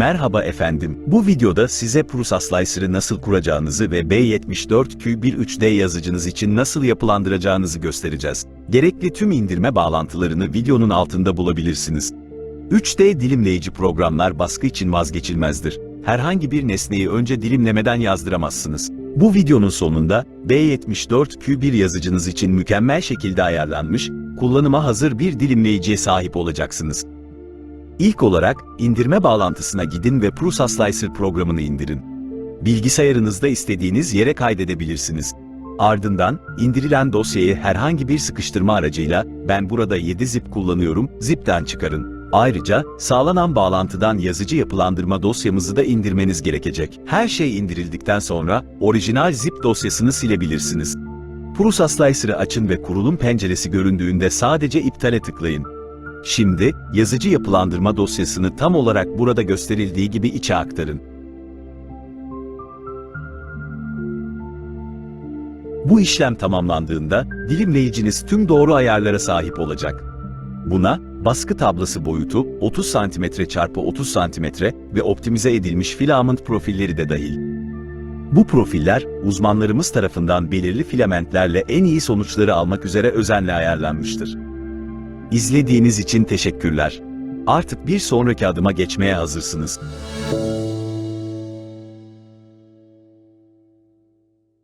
Merhaba efendim. Bu videoda size Prusa Slicer'ı nasıl kuracağınızı ve B74Q13D yazıcınız için nasıl yapılandıracağınızı göstereceğiz. Gerekli tüm indirme bağlantılarını videonun altında bulabilirsiniz. 3D dilimleyici programlar baskı için vazgeçilmezdir. Herhangi bir nesneyi önce dilimlemeden yazdıramazsınız. Bu videonun sonunda B74Q1 yazıcınız için mükemmel şekilde ayarlanmış, kullanıma hazır bir dilimleyiciye sahip olacaksınız. İlk olarak indirme bağlantısına gidin ve Prusa Slicer programını indirin. Bilgisayarınızda istediğiniz yere kaydedebilirsiniz. Ardından indirilen dosyayı herhangi bir sıkıştırma aracıyla ben burada 7 zip kullanıyorum, zipten çıkarın. Ayrıca sağlanan bağlantıdan yazıcı yapılandırma dosyamızı da indirmeniz gerekecek. Her şey indirildikten sonra orijinal zip dosyasını silebilirsiniz. Prusa Slicer'ı açın ve kurulum penceresi göründüğünde sadece iptale tıklayın. Şimdi, yazıcı yapılandırma dosyasını tam olarak burada gösterildiği gibi içe aktarın. Bu işlem tamamlandığında, dilimleyiciniz tüm doğru ayarlara sahip olacak. Buna, baskı tablası boyutu 30 cm x 30 cm ve optimize edilmiş filament profilleri de dahil. Bu profiller, uzmanlarımız tarafından belirli filamentlerle en iyi sonuçları almak üzere özenle ayarlanmıştır. İzlediğiniz için teşekkürler. Artık bir sonraki adıma geçmeye hazırsınız.